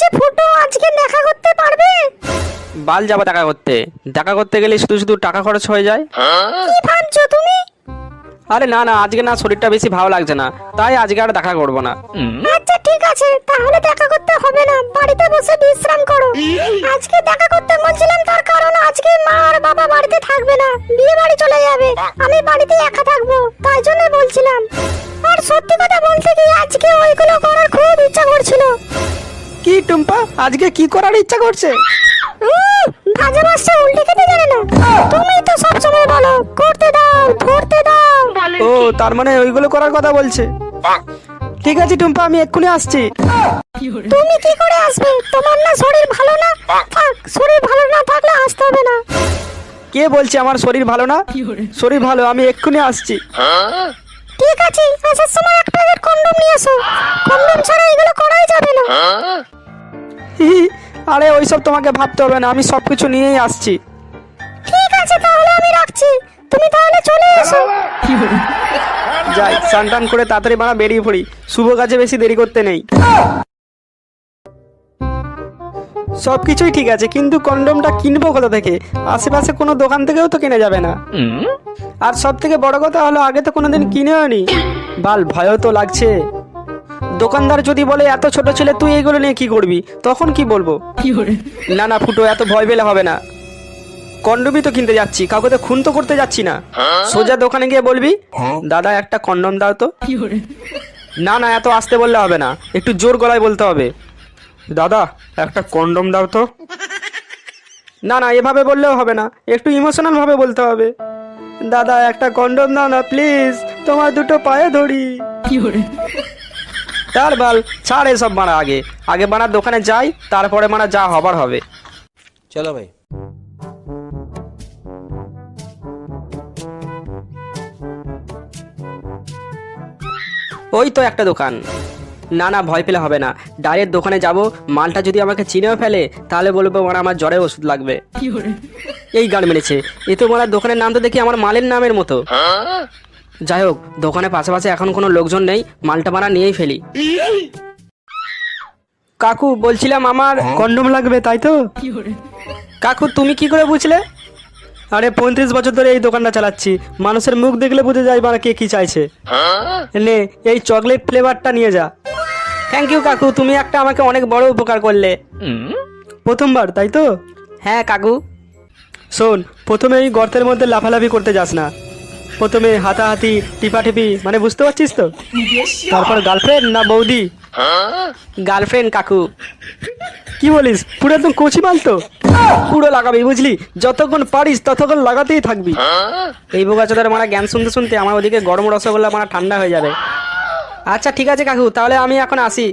বলছি ফুটো আজকে দেখা করতে পারবে? বাল যাব দেখা করতে। দেখা করতে গেলে শুধু শুধু টাকা খরচ হয়ে যায়। কি ভাবছ তুমি? আরে না না আজকে না শরীরটা বেশি ভালো লাগছে না। তাই আজকে আর দেখা করব না। আচ্ছা ঠিক আছে তাহলে দেখা করতে হবে না। বাড়িতে বসে বিশ্রাম করো। আজকে দেখা করতে বলছিলাম তার কারণ আজকে মা আর বাবা বাড়িতে থাকবে না। বিয়ে বাড়ি চলে যাবে। আমি বাড়িতে একা থাকব তাই জন্য বলছিলাম। আর সত্যি কথা বলতে কি আজকে ওইগুলো টুম্পা আজকে কি করার ইচ্ছা করছে? ভাজা মাছটা উল্টে খেতে জানে না। তুমি তো সব সময় বলো করতে দাও ধরতে দাও। ও তার মানে ওইগুলো করার কথা বলছে। ঠিক আছে টুম্পা আমি এক্ষুনি আসছি। তুমি কি করে আসবে? তোমার না শরীর ভালো না? থাক শরীর ভালো না থাকলে আসতে হবে না। কে বলছে আমার শরীর ভালো না? শরীর ভালো আমি এক্ষুনি আসছি। ঠিক আছে আসার সময় এক প্যাকেট কন্ডম নিয়ে এসো। কন্ডম ছাড়া এগুলো হি, আরে ওইসব তোমাকে ভাবতে হবে না আমি সব কিছু নিয়েই আসছি। ঠিক আছে তাহলে আমি রাখছি। তুমি তাহলে চলে এসো। যাই স্নান টান করে তাড়াতাড়ি বানা বেরিয়ে পড়ি। শুভ কাজে বেশি দেরি করতে নেই। সব কিছুই ঠিক আছে কিন্তু কন্ডমটা কিনবো কোথা থেকে? আশেপাশে কোনো দোকান থেকেও তো কেনা যাবে না। আর সব থেকে বড় কথা হলো আগে তো কোনোদিন কিনেও নি বাল ভয়ও তো লাগছে। দোকানদার যদি বলে এত ছোট ছেলে তুই এগুলো নিয়ে কি করবি? তখন কি বলব? না না ফুটো এত ভয় পেলে হবে না। কন্ডমই তো কিনতে যাচ্ছি কাউকে তো খুন তো করতে যাচ্ছি না। সোজা দোকানে গিয়ে বলবি দাদা একটা কন্ডম দাও তো। না না এত আসতে বললে হবে না একটু জোর গলায় বলতে হবে। দাদা একটা কন্ডম দাও তো। না না এভাবে বললেও হবে না একটু ইমোশনাল ভাবে বলতে হবে। দাদা একটা কন্ডম দাও না প্লিজ তোমার দুটো পায়ে ধরি। তার বাল ছাড় এসব মারা আগে। আগে মারা দোকানে যাই তারপরে মানা যা হবার হবে। চলো ভাই। ওই তো একটা দোকান। না না ভয় পেলে হবে না। ডাইরেক্ট দোকানে যাব মালটা যদি আমাকে চিনেও ফেলে তাহলে বলব মানে আমার জ্বরে ওষুধ লাগবে। এই গান মেনেছে এ তো মারা দোকানের নাম তো দেখি আমার মালের নামের মতো। হ্যাঁ? যাই হোক দোকানের পাশাপাশি এখন কোনো লোকজন নেই মালটা মারা নিয়েই ফেলি। কাকু বলছিলাম আমার কন্ডম লাগবে তাই তো? কাকু তুমি কি করে বুঝলে? আরে পঁয়ত্রিশ বছর ধরে এই দোকানটা চালাচ্ছি। মানুষের মুখ দেখলে বুঝে যায় মানে কে কি চাইছে। নে এই চকলেট ফ্লেভারটা নিয়ে যা। থ্যাংক ইউ কাকু তুমি একটা আমাকে অনেক বড় উপকার করলে। প্রথমবার তাই তো? হ্যাঁ কাকু। শোন প্রথমে এই গর্তের মধ্যে লাফালাফি করতে যাস না। প্রথমে হাতাহাতি, টিপাটিপি মানে বুঝতে পারছিস তো? তারপর গার্লফ্রেন্ড না বৌদি? গার্লফ্রেন্ড কাকু। কি বলিস? পুরো একদম কচি মাল তো। পুরো লাগাবি, বুঝলি? যতক্ষণ পারিস, ততক্ষণ লাগাতেই থাকবি। এই বোগাচোদার মারা জ্ঞান শুনতে শুনতে আমার ওদিকে গরম রসগোল্লা মারা ঠান্ডা হয়ে যাবে। আচ্ছা ঠিক আছে কাকু, তাহলে আমি এখন আসি।